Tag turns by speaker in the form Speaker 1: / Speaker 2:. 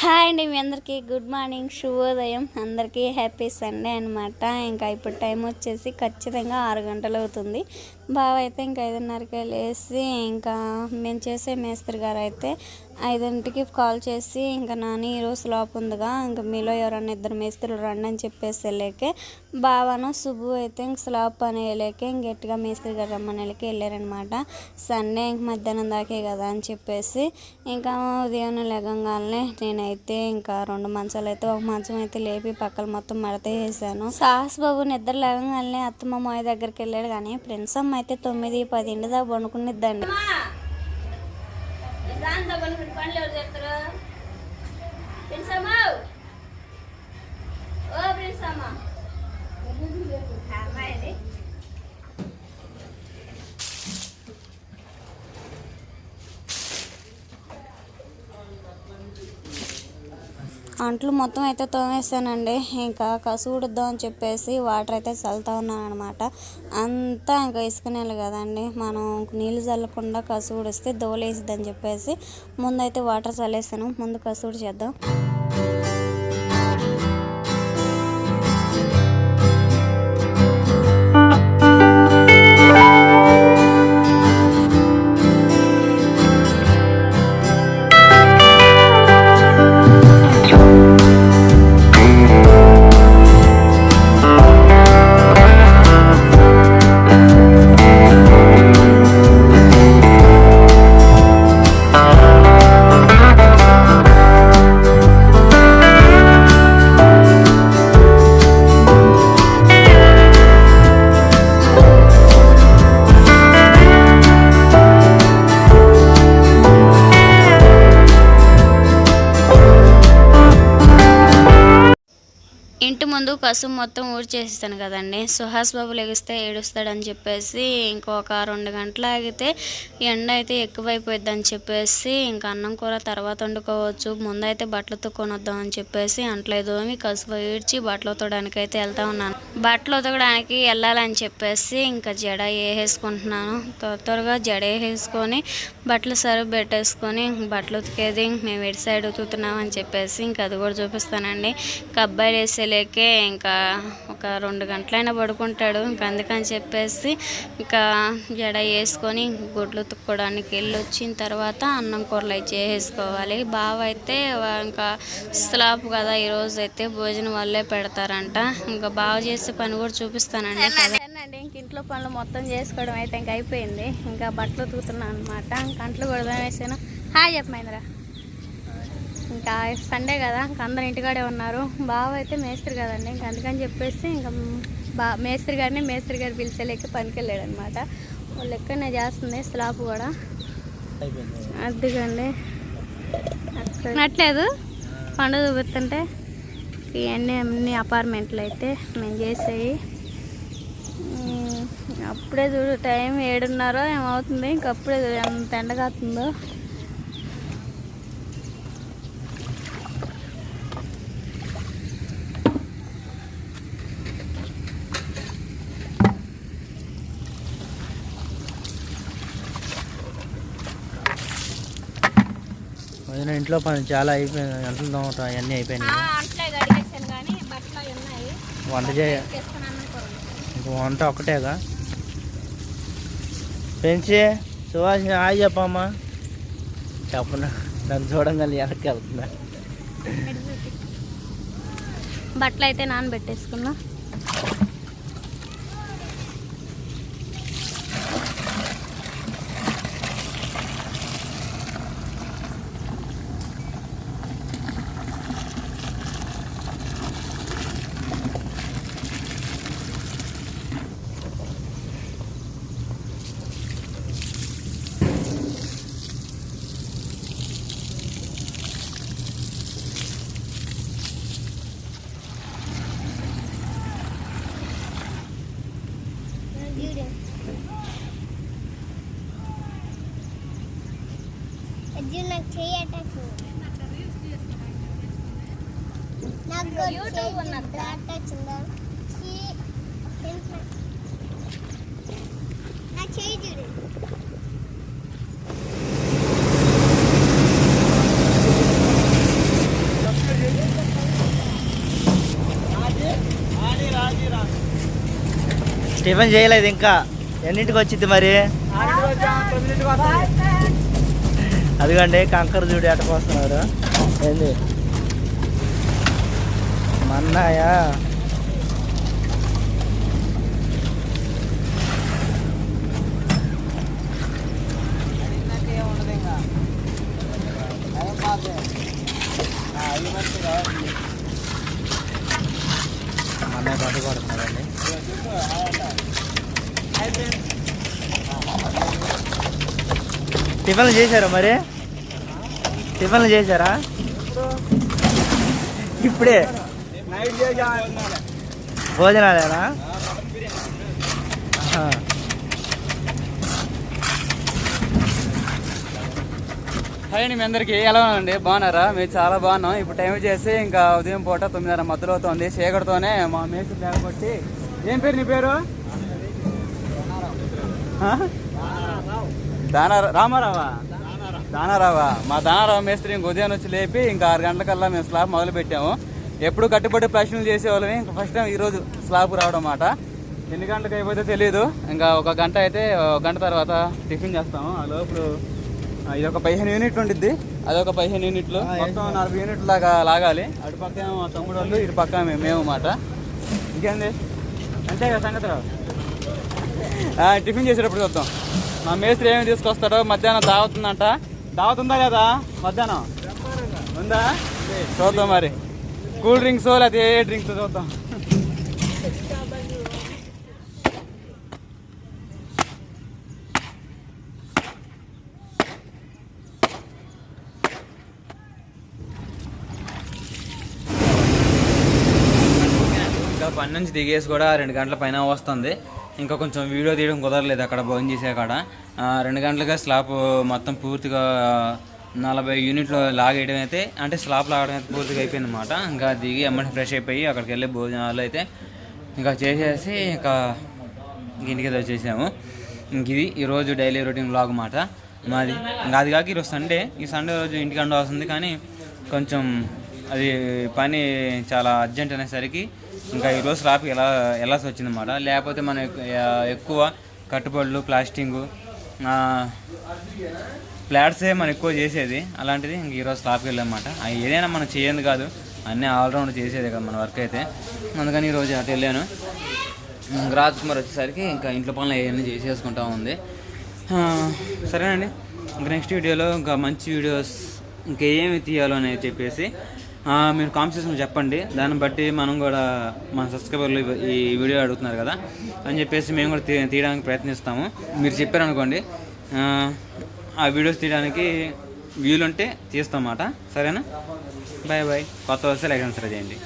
Speaker 1: Hi అండి మీ అందరికీ good morning శుభోదయం. అందరికీ హ్యాపీ సండే అనమాట ఇంకా ఇప్పుడు టైం వచ్చేసి ఖచ్చితంగా ఆరు గంటలు అవుతుంది. బావ అయితే ఇంకా ఐదున్నరకే లేసి ఇంకా మేము చేసే మేస్త్రి గారు అయితే ఐదింటికి కాల్ చేసి ఇంకా నాని ఈరోజు స్లాప్ ఉందిగా ఇంకా మీలో ఎవరన్నా ఇద్దరు మేస్త్రులు రండి అని చెప్పేసి వెళ్ళాకే బావను శుభు అయితే ఇంక స్లాప్ అని వెళ్ళాకే ఇంక గట్టిగా మేస్త్రి గారు రమ్మని వెళ్ళకి వెళ్ళారనమాట. సండే ఇంక మధ్యాహ్నం దాకే కదా అని చెప్పేసి ఇంకా ఉదయం లెగంగానే నేనైతే ఇంకా రెండు మంచాలు అయితే ఒక మంచం అయితే లేపి పక్కన మొత్తం మడత వేసాను. సాహస్ బాబు నిద్ర లెగంగానే అత్తమ్మ మాయ దగ్గరికి వెళ్ళాడు కానీ ఫ్రెండ్స్ అమ్మ అయితే తొమ్మిది పది ఇంటి దాకా పండుకునిద్దండి. అంట్లు మొత్తం అయితే తోమేసానండి ఇంకా కసుగుడుద్దాం అని చెప్పేసి వాటర్ అయితే చల్లుతా ఉన్నాను అనమాట అంతా ఇంకా ఇసుక కదండి. మనం నీళ్ళు చల్లకుండా కసుగుడిస్తే దోలేసిద్ది అని చెప్పేసి ముందైతే వాటర్ చల్లేసాను ముందు కసుగుడు చేద్దాం. కసు మొత్తం ఊడ్చేస్తాను కదండి. సుహాస్ బాబు లెగిస్తే ఏడుస్తాడని చెప్పేసి ఇంకొక రెండు గంటలు ఆగితే ఎండ అయితే ఎక్కువైపోద్ది అని చెప్పేసి ఇంకా అన్నం కూర తర్వాత వండుకోవచ్చు. ముందైతే బట్టలు తుక్కొనొద్దాం అని చెప్పేసి అంట్లేదు కసుపు ఈడ్చి బట్టలు ఉతకడానికి అయితే వెళ్తా ఉన్నాను. బట్టలు ఉతకడానికి వెళ్ళాలని చెప్పేసి ఇంకా జడ వేసేసుకుంటున్నాను త్వర త్వరగా జడ వేసేసుకొని బట్టలు సరువు పెట్టేసుకొని బట్టలు ఉతికేది మేము ఎటు సైడ్ ఉతుకుతున్నాం అని చెప్పేసి ఇంకా అది కూడా చూపిస్తానండి. ఇంకా అబ్బాయి వేసేలేకే ఇంకా ఒక రెండు గంటలైనా పడుకుంటాడు. ఇంకా అందుకని చెప్పేసి ఇంకా జడ వేసుకొని గుడ్లు ఉతుక్కోవడానికి వెళ్ళి వచ్చిన తర్వాత అన్నం కూరలు అయితే చేసేసుకోవాలి. బావ అయితే ఇంకా స్లాప్ కదా ఈరోజు అయితే భోజనం వల్లే పెడతారంట. ఇంకా బాగా చేసే పని కూడా చూపిస్తానండి అండి ఇంక ఇంట్లో పనులు మొత్తం చేసుకోవడం అయితే ఇంకా అయిపోయింది. ఇంకా బట్టలు ఉతుకుతున్నాను అనమాట కంట్లు కూడా వేసాను హాయ్ చెప్ప మహేంద్ర. ఇంకా సండే కదా ఇంకా అందరు ఇంటికాడే ఉన్నారు. బావ అయితే మేస్త్రి కదండి ఇంకా అందుకని చెప్పేసి ఇంకా బా మేస్త్రి గారిని మేస్త్రి గారు పిలిచేలేక పనికి వెళ్ళాడు అనమాట వాళ్ళు ఎక్కడనే చేస్తుంది స్లాబ్ కూడా. అదిగండి. నట్లేదు పండుగ చూపిస్తుంటే ఇవన్నీ అన్ని అపార్ట్మెంట్లు అయితే మేము చేసేవి ఉమ్, అప్పుడే చూడు టైం ఏడున్నర ఏమవుతుంది ఇంకప్పుడే చూడు ఎంత ఎండగాతుందో
Speaker 2: వదిన ఇంట్లో పని చాలా అయిపోయింది. గంటలు తోమటం అవన్నీ అయిపోయినాయి. వంట చేయ ఇంక వంట ఒక్కటేగా? పెంచి సుభాష్ హాయ్ చెప్పమ్మా. చెప్పను? నన్ను చూడంగానే వెనక్కి వెళ్తున్నా.
Speaker 1: బట్టలు అయితే నానబెట్టేసుకున్నా.
Speaker 3: నాకు చేయటకు నాకు
Speaker 1: యూట్యూబ్ ఉన్నదా
Speaker 3: నా చేయి చూడు
Speaker 2: టిఫిన్ చేయలేదు ఇంకా. ఎన్నింటికి వచ్చింది మరి? అదిగండి కంకర చూడు ఎట పోస్తున్నారు. ఏంది? మన్నాయ? అన్నయ్య పట్టు పడుతున్నారండి. టిఫిన్లు చేశారా మరి? టిఫిన్లు చేశారా? ఇప్పుడే? భోజనాలేనా?
Speaker 4: హాయ్ అండి మీ అందరికీ. ఎలా ఉందండి బాగున్నారా? మేము చాలా బాగున్నాం. ఇప్పుడు టైం చేసి ఇంకా ఉదయం పూట తొమ్మిదిన్నర మధ్యలో అవుతుంది. చీకటితోనే మా మేస్త్రి బ్యాగ్ కొట్టి ఏం పేరు నీ పేరు? దానా రామారావా? దానారావా? మా దానారావు మేస్త్రి ఇంక ఉదయం వచ్చి లేపి ఇంకా ఆరు గంటలకల్లా మేము స్లాబ్ మొదలు పెట్టాము ఎప్పుడు కట్టుబడి ప్రశ్నలు చేసేవాళ్ళమి ఇంకా ఫస్ట్ టైం ఈరోజు స్లాబ్ రావడం అన్నమాట. ఎన్ని గంటలకు అయిపోతే తెలియదు ఇంకా ఒక గంట అయితే ఒక గంట తర్వాత టిఫిన్ చేస్తాము. ఆ లోపల ఇది ఒక పదిహేను యూనిట్లు ఉండిద్ది. అదొక పదిహేను యూనిట్లు. మొత్తం నలభై యూనిట్లు లాగా లాగాలి. అటు పక్క ఏమో మా తమ్ముడు వాళ్ళు ఇటు పక్క మేము మేము మాట ఇంకేంది? అంతే కదా సంగతి. రావు టిఫిన్ చేసేటప్పుడు చూద్దాం. మా మేస్త్రి ఏమి తీసుకొస్తాడో మధ్యాహ్నం దావత్ ఉందంట కదా లేదా? మధ్యాహ్నం? ఉందా? చూద్దాం మరి. కూల్ డ్రింక్స్ లేకపోతే ఏ డ్రింక్స్ చూద్దాం. ఇంకా పని నుంచి దిగేసి కూడా రెండు గంటల పైన వస్తుంది. ఇంకా కొంచెం వీడియో తీయడం కుదరలేదు అక్కడ భోజనం చేసే కాడ. రెండు గంటలుగా స్లాబ్ మొత్తం పూర్తిగా నలభై యూనిట్లు లాగేయడం అయితే అంటే స్లాబ్ లాగడం అయితే పూర్తిగా అయిపోయింది అనమాట ఇంకా దిగి అమ్మని ఫ్రెష్ అయిపోయి అక్కడికి వెళ్ళి భోజనాలు అయితే ఇంకా చేసేసి ఇంకా ఇంటికి అయితే వచ్చేసాము. ఇంక ఇది ఈరోజు డైలీ రొటీన్ బ్లాగ్ మాట మాది ఇంకా అది కాక ఈరోజు సండే. ఈ సండే రోజు ఇంటికి వస్తుంది కానీ కొంచెం అది పని చాలా అర్జెంట్ అనేసరికి ఇంకా ఈరోజు రాపి ఎలా వెళ్ళాల్సి వచ్చిందన్నమాట. లేకపోతే మనం ఎక్కువ కట్టుబడులు ప్లాస్టింగు ఫ్లాట్సే మనం ఎక్కువ చేసేది. అలాంటిది ఇంక ఈరోజు స్లాప్కి వెళ్ళామన్నమాట. అవి ఏదైనా మనం చేయంది కాదు. అన్నీ ఆల్రౌండ్ చేసేది కదా మన వర్క్ అయితే. అందుకని ఈరోజు అటు వెళ్ళాను. రాజ్ కుమార్ వచ్చేసరికి ఇంకా ఇంట్లో పనులు అవన్నీ చేసేసుకుంటా ఉంది. సరేనండి. ఇంకా నెక్స్ట్ వీడియోలో ఇంకా మంచి వీడియోస్ ఇంకా ఏమి తీయాలో అనేది చెప్పేసి మీరు కాంపిటీషన్ చెప్పండి. దాన్ని బట్టి మనం కూడా మన సబ్స్క్రైబర్లు ఈ వీడియో అడుగుతున్నారు కదా. అని చెప్పేసి మేము కూడా తీ- తీయడానికి ప్రయత్నిస్తాము. మీరు చెప్పారనుకోండి ఆ, వీడియోస్ తీయడానికి వీలుంటే తీస్తాం అన్నమాట. సరేనా? బాయ్ బాయ్ కొత్త వస్తే లైక్ చేయండి.